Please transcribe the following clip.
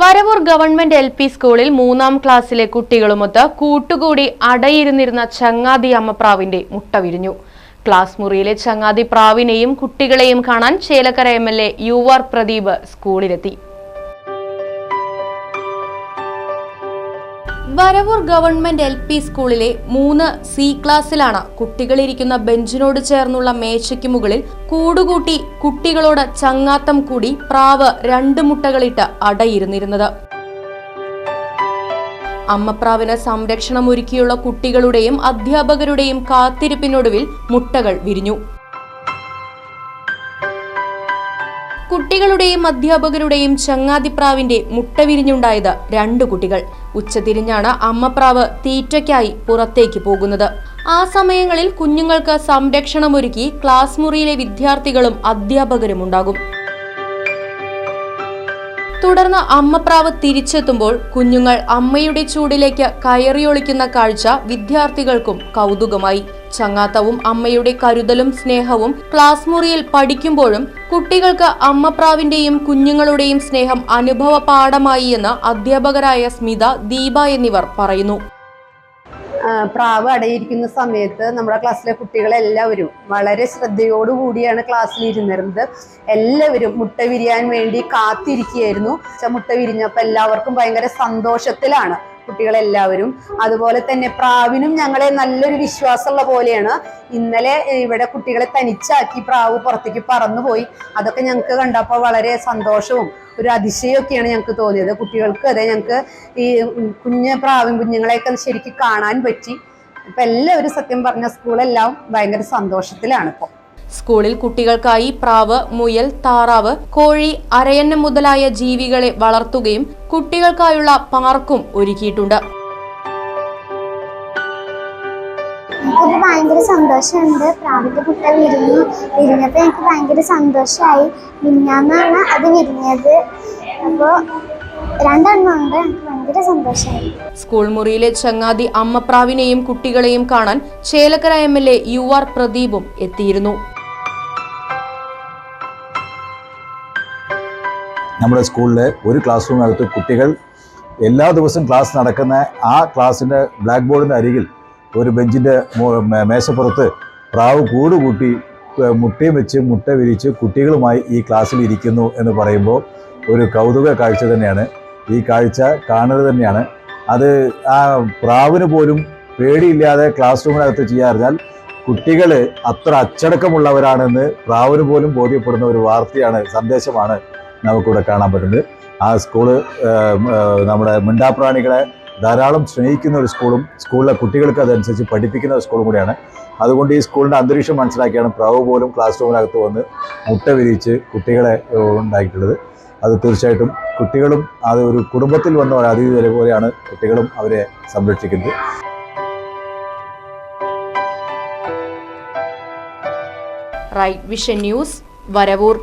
Varavoor government L P സ്കൂളിൽ മൂന്നാം ക്ലാസ്സിലെ കുട്ടികളുമൊത്ത് കൂട്ടുകൂടി അടയിരുന്നിരുന്ന ചങ്ങാതി അമ്മപ്രാവിന്റെ മുട്ട വിരിഞ്ഞു. ക്ലാസ് മുറിയിലെ ചങ്ങാതി പ്രാവിനെയും കുട്ടികളെയും കാണാൻ Chelakkara M L A U R Pradeep സ്കൂളിലെത്തി. Varavoor government L P സ്കൂളിലെ മൂന്ന് സി ക്ലാസ്സിലാണ് കുട്ടികളിരിക്കുന്ന ബെഞ്ചിനോട് ചേർന്നുള്ള മേശയ്ക്ക് മുകളിൽ കൂടുകൂട്ടി കുട്ടികളോട് ചങ്ങാത്തം കൂടി പ്രാവ് രണ്ട് മുട്ടകളിട്ട് അടയിരുന്നിരുന്നത്. അമ്മപ്രാവിന് സംരക്ഷണം ഒരുക്കിയുള്ള കുട്ടികളുടെയും അധ്യാപകരുടെയും കാത്തിരിപ്പിനൊടുവിൽ മുട്ടകൾ വിരിഞ്ഞു. കുട്ടികളുടെയും അധ്യാപകരുടെയും ചങ്ങാതിപ്രാവിന്റെ മുട്ട വിരിഞ്ഞുണ്ടായത് രണ്ട് കുട്ടികൾ. ഉച്ചതിരിഞ്ഞാണ് അമ്മപ്രാവ് തീറ്റയ്ക്കായി പുറത്തേക്ക് പോകുന്നത്. ആ സമയങ്ങളിൽ കുഞ്ഞുങ്ങൾക്ക് സംരക്ഷണമൊരുക്കി ക്ലാസ് മുറിയിലെ വിദ്യാർത്ഥികളും അധ്യാപകരും ഉണ്ടാകും. തുടർന്ന് അമ്മപ്രാവ് തിരിച്ചെത്തുമ്പോൾ കുഞ്ഞുങ്ങൾ അമ്മയുടെ ചൂടിലേക്ക് കയറിയൊളിക്കുന്ന കാഴ്ച വിദ്യാർത്ഥികൾക്കും കൗതുകമായി. ചങ്ങാത്തവും അമ്മയുടെ കരുതലും സ്നേഹവും ക്ലാസ് മുറിയിൽ പഠിക്കുമ്പോഴും കുട്ടികൾക്ക് അമ്മപ്രാവിന്റെയും കുഞ്ഞുങ്ങളുടെയും സ്നേഹം അനുഭവ പാഠമായി എന്ന് അധ്യാപകരായ സ്മിത ദീപ എന്നിവർ പറയുന്നു. പ്രാവ് അടയിരിക്കുന്ന സമയത്ത് നമ്മുടെ ക്ലാസ്സിലെ കുട്ടികളെല്ലാവരും വളരെ ശ്രദ്ധയോടുകൂടിയാണ് ക്ലാസ്സിൽ ഇരുന്നിരുന്നത് എല്ലാവരും മുട്ട വിരിയാൻ വേണ്ടി കാത്തിരിക്കുകയായിരുന്നു. മുട്ട വിരിഞ്ഞപ്പോൾ എല്ലാവർക്കും ഭയങ്കര സന്തോഷത്തിലാണ്. കുട്ടികളെല്ലാവരും. അതുപോലെ തന്നെ പ്രാവിനും ഞങ്ങളെ നല്ലൊരു വിശ്വാസമുള്ള പോലെയാണ്. ഇന്നലെ ഇവിടെ കുട്ടികളെ തനിച്ചാക്കി പ്രാവ് പുറത്തേക്ക് പറന്നുപോയി. അതൊക്കെ ഞങ്ങൾക്ക് കണ്ടപ്പോൾ വളരെ സന്തോഷവും ഒരു അതിശയമൊക്കെയാണ് ഞങ്ങൾക്ക് തോന്നിയത്. കുട്ടികൾക്ക് അതെ ഞങ്ങൾക്ക് ഈ കുഞ്ഞ് പ്രാവും കുഞ്ഞുങ്ങളെയൊക്കെ ശരിക്കും കാണാൻ പറ്റി. ഇപ്പം എല്ലാവരും സത്യം പറഞ്ഞ സ്കൂളെല്ലാം ഭയങ്കര സന്തോഷത്തിലാണ് ഇപ്പോൾ സ്കൂളിൽ കുട്ടികൾക്കായി പ്രാവ് മുയൽ താറാവ് കോഴി അരയന്നം മുതലായ ജീവികളെ വളർത്തുകയും കുട്ടികൾക്കായുള്ള പാർക്കും ഒരുക്കിയിട്ടുണ്ട്. ഭയങ്കര സന്തോഷമുണ്ട്. പ്രാവിന്റെ കുട്ട വിരിഞ്ഞു. വിരിഞ്ഞപ്പോൾ എനിക്ക് ഭയങ്കര സന്തോഷമായി. മിന്നാന്നാണ് അത് വിരിഞ്ഞത്. അപ്പോൾ രണ്ടെണ്ണമുണ്ട് എനിക്ക് ഭയങ്കര സന്തോഷമായി. സ്കൂൾ മുറിയിലെ ചങ്ങാതി അമ്മപ്രാവിനെയും കുട്ടികളെയും കാണാൻ Chelakkara M L A U R പ്രദീപും എത്തിയിരുന്നു. നമ്മുടെ സ്കൂളിലെ ഒരു ക്ലാസ് റൂമിനകത്ത് കുട്ടികൾ എല്ലാ ദിവസവും ക്ലാസ് നടക്കുന്ന ആ ക്ലാസ്സിന്റെ ബ്ലാക്ക് ബോർഡിന്റെ അരികിൽ ഒരു ബെഞ്ചിന്റെ മേശപ്പുറത്ത് പ്രാവ് കൂട് കൂട്ടി മുട്ടയും വെച്ച് മുട്ട വിരിച്ച് കുട്ടികളുമായി ഈ ക്ലാസ്സിൽ ഇരിക്കുന്നു എന്ന് പറയുമ്പോൾ ഒരു കൗതുക കാഴ്ച തന്നെയാണ്. ഈ കാഴ്ച കാണുന്നത് തന്നെയാണ്. അത് ആ പ്രാവിന് പോലും പേടിയില്ലാതെ ക്ലാസ് റൂമിനകത്ത് ചെയ്യാറിഞ്ഞാൽ കുട്ടികൾ അത്ര അച്ചടക്കമുള്ളവരാണെന്ന് പ്രാവിന് പോലും ബോധ്യപ്പെടുന്ന ഒരു വാർത്തയാണ് സന്ദേശമാണ് നമുക്കിവിടെ കാണാൻ പറ്റുന്നത് ആ സ്കൂൾ നമ്മുടെ മിണ്ടാപ്രാണികളെ ധാരാളം സ്നേഹിക്കുന്ന ഒരു സ്കൂളും സ്കൂളിലെ കുട്ടികൾക്ക് അതനുസരിച്ച് പഠിപ്പിക്കുന്ന ഒരു സ്കൂളും കൂടിയാണ്. അതുകൊണ്ട് ഈ സ്കൂളിന്റെ അന്തരീക്ഷം മനസ്സിലാക്കിയാണ് പ്രാവ് പോലും ക്ലാസ് റൂമിനകത്ത് വന്ന് മുട്ട വിരിയിച്ച് കുട്ടികളെ ഉണ്ടാക്കിയിട്ടുള്ളത്. അത് തീർച്ചയായിട്ടും കുട്ടികളും അത് ഒരു കുടുംബത്തിൽ വന്ന ഒരു അതിഥി പോലെയാണ് കുട്ടികളും അവരെ സംരക്ഷിക്കുന്നത്. Right vision news Varavoor